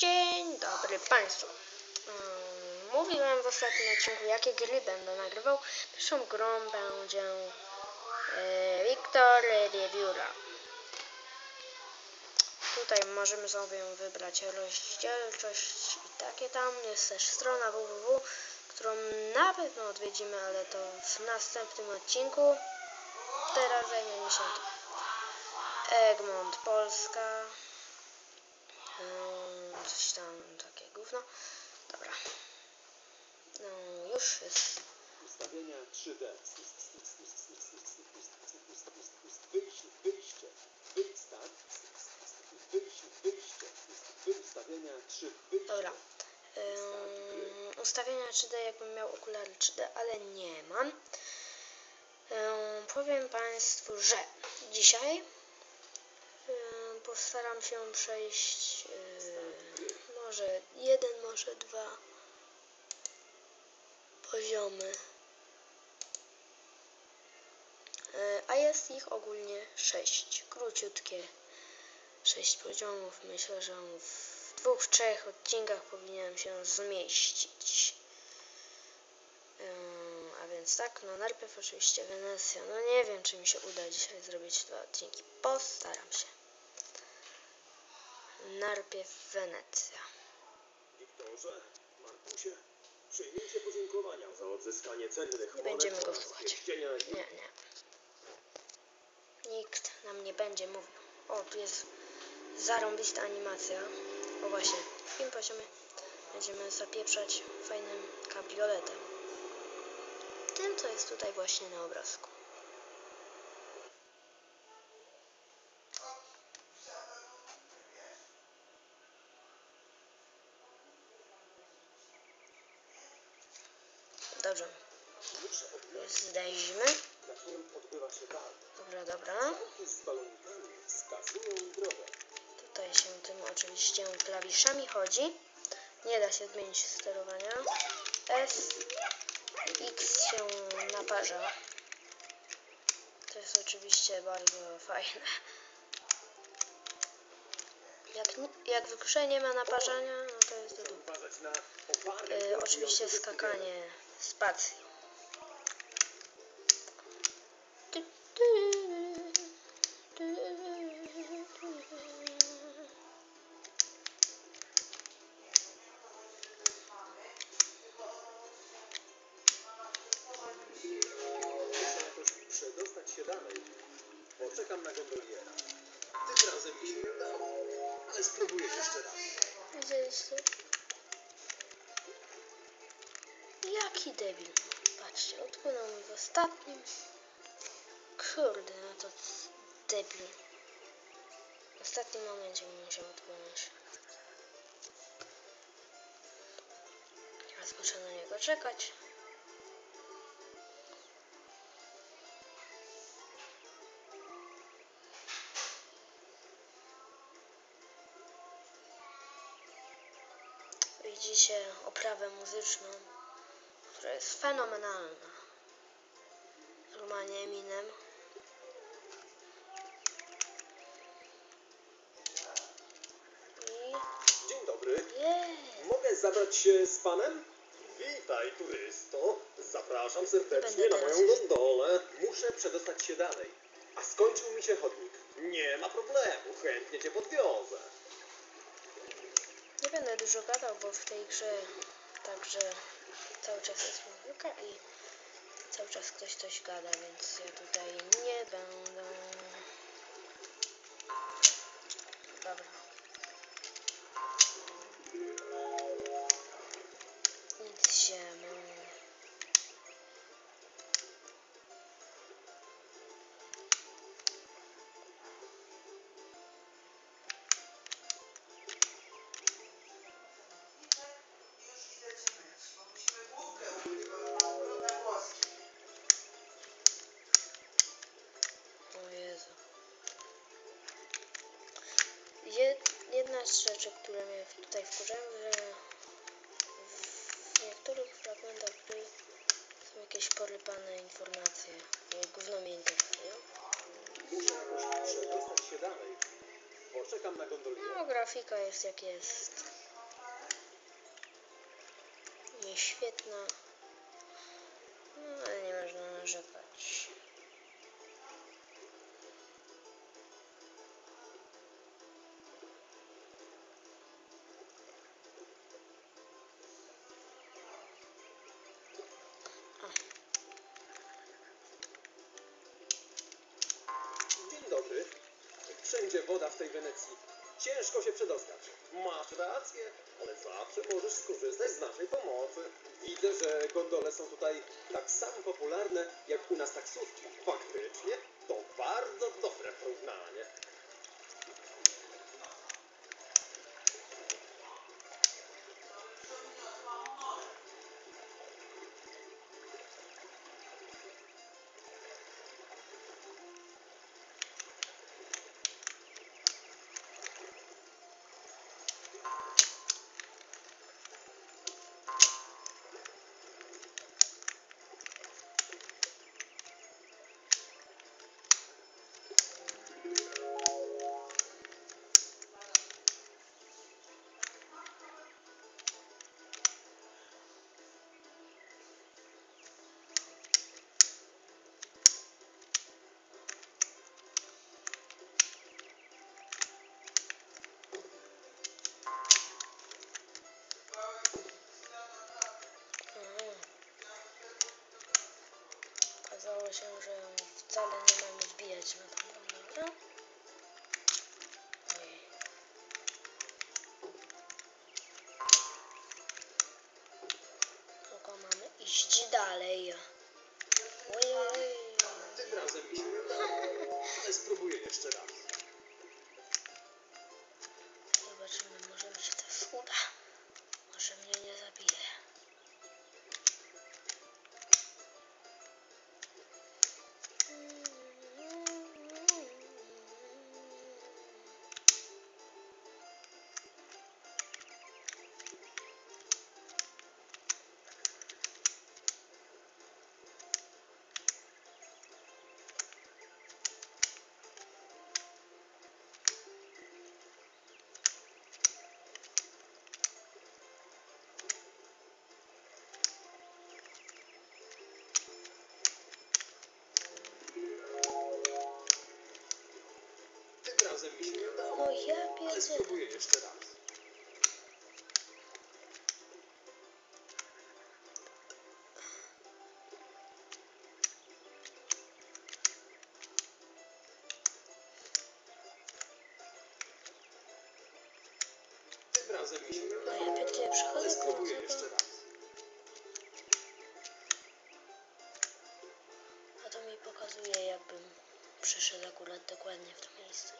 Dzień dobry Państwu. Mm, Mówiłem w ostatnim odcinku, jakie gry będę nagrywał. Pierwszą grą będzie e, Wiktor Revieura. Tutaj możemy sobie wybrać rozdzielczość i takie tam. Jest też strona www, którą na pewno odwiedzimy, ale to w następnym odcinku. Teraz zajmiemy się tym. Egmont Polska. Coś tam takie gówno. Dobra. No, już jest. Ustawienia 3D. Wyjście, wyjście, wyjść start. Wyjście, ustawienia 3, wyjście. Dobra. Ustawienia 3D, jakbym miał okulary 3D, ale nie mam. Powiem Państwu, że dzisiaj postaram się przejść może jeden, może dwa poziomy. Yy, a jest ich ogólnie sześć. Króciutkie sześć poziomów. Myślę, że w dwóch, trzech odcinkach powinienem się zmieścić. A więc tak, no najpierw oczywiście Wenecja. No nie wiem, czy mi się uda dzisiaj zrobić dwa odcinki. Postaram się. Najpierw Wenecja. Wiktorze, Markusie, przyjmijcie podziękowania za odzyskanie cennych Nie będziemy go słuchać. Nie, nie. Nikt nam nie będzie mówił. O, tu jest zarąbista animacja. O właśnie, w tym poziomie będziemy zapieprzać fajnym kabrioletem. Tym, co jest tutaj właśnie na obrazku. Dobra. Tutaj się tym oczywiście klawiszami chodzi. Nie da się zmienić sterowania. S i X się naparza. To jest oczywiście bardzo fajne. Jak, jak w grze nie ma naparzania, no to jest do. Y, blokujące oczywiście skakanie spacji. Poczekam na gondoliera. Tym razem mi się nie udało, ale spróbuję jeszcze raz. To? Jaki debil. Patrzcie, odpłynął mi w ostatnim. Kurde, no to debil. W ostatnim momencie mi musiał odpłynąć. Teraz muszę na niego czekać. Oprawę muzyczną, która jest fenomenalna. Normalnie Eminem. Dzień dobry. jest. Mogę zabrać się z panem? Witaj, turysto. Zapraszam serdecznie Nie na moją teraz. gondolę. Muszę przedostać się dalej. A skończył mi się chodnik. Nie ma problemu, chętnie cię podwiozę. Będę dużo gadał, bo w tej grze także cały czas jest muzyka i cały czas ktoś coś gada, więc ja tutaj nie będę. Z rzeczy, które mnie tutaj wkurzają, że w niektórych fragmentach gry są jakieś porypane informacje. Gówno mnie interesują. Przedostać się dalej. Poczekam na. No, grafika jest jak jest. Nieświetna. No, ale nie można narzekać. Wszędzie woda w tej Wenecji. Ciężko się przedostać. Masz rację, ale zawsze możesz skorzystać z naszej pomocy. Widzę, że gondole są tutaj tak samo popularne jak u nas taksówki. Faktycznie, to bardzo dobre porównanie. Wcale nie mamy tą gondolę. Oj. Tylko mamy iść dalej. Ojej. Tym razem mi się udało, ale spróbuję jeszcze raz. Ja ale spróbuję jeszcze raz. Tym razem mi się No ja pierdzielę, ale przechodzę spróbuję koło jeszcze raz. a to mi pokazuje jakbym przyszedł akurat dokładnie w to miejsce.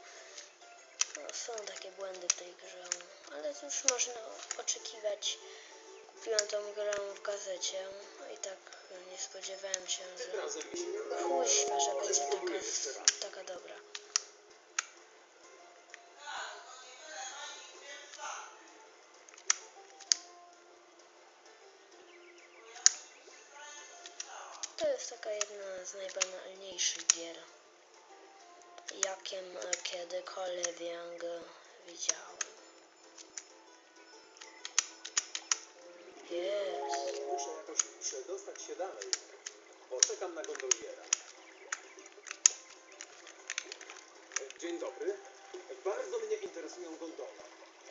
No, są takie błędy w tej grze, ale cóż można oczekiwać. Kupiłem tą grę w gazecie no i tak nie spodziewałem się, że kuźwa, że będzie taka, taka dobra. To jest taka jedna z najbanalniejszych gier, jakiem kiedykolwiek widziałem. Jest. Muszę jakoś przedostać się dalej. Poczekam na gondoliera. Dzień dobry. Bardzo mnie interesują gondole.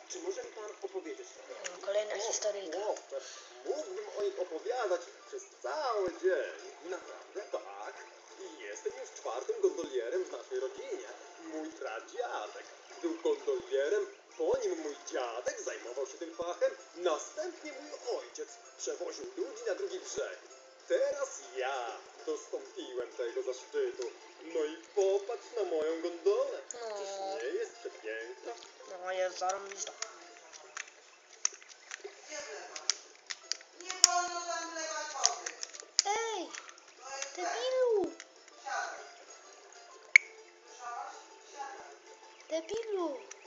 Czy może mi pan opowiedzieć trochę? No, Kolejna historyjka. O, mógłbym o nich opowiadać przez cały dzień. Naprawdę? Tak. Jestem już czwartym gondolierem w naszej rodzinie. Mój pradziadek był gondolierem, po nim mój dziadek zajmował się tym fachem, następnie mój ojciec przewoził ludzi na drugi brzeg. Teraz ja dostąpiłem tego zaszczytu. No i popatrz na moją gondolę. No. Czyż nie jest przepiękna? No jest zarąbista. Debilu. Nie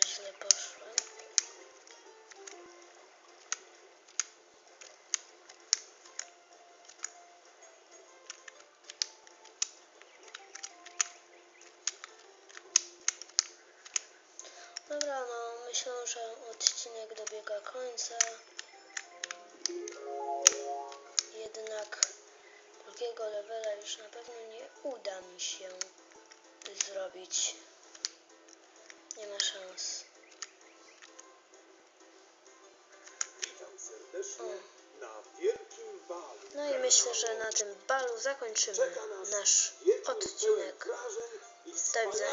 źle. Dobra, no myślę, że odcinek dobiega końca. Jednak drugiego levela już na pewno nie uda mi się zrobić. Nie ma szans. Witam serdecznie na wielkim balu. No i myślę, że na tym balu zakończymy nasz odcinek. Do widzenia.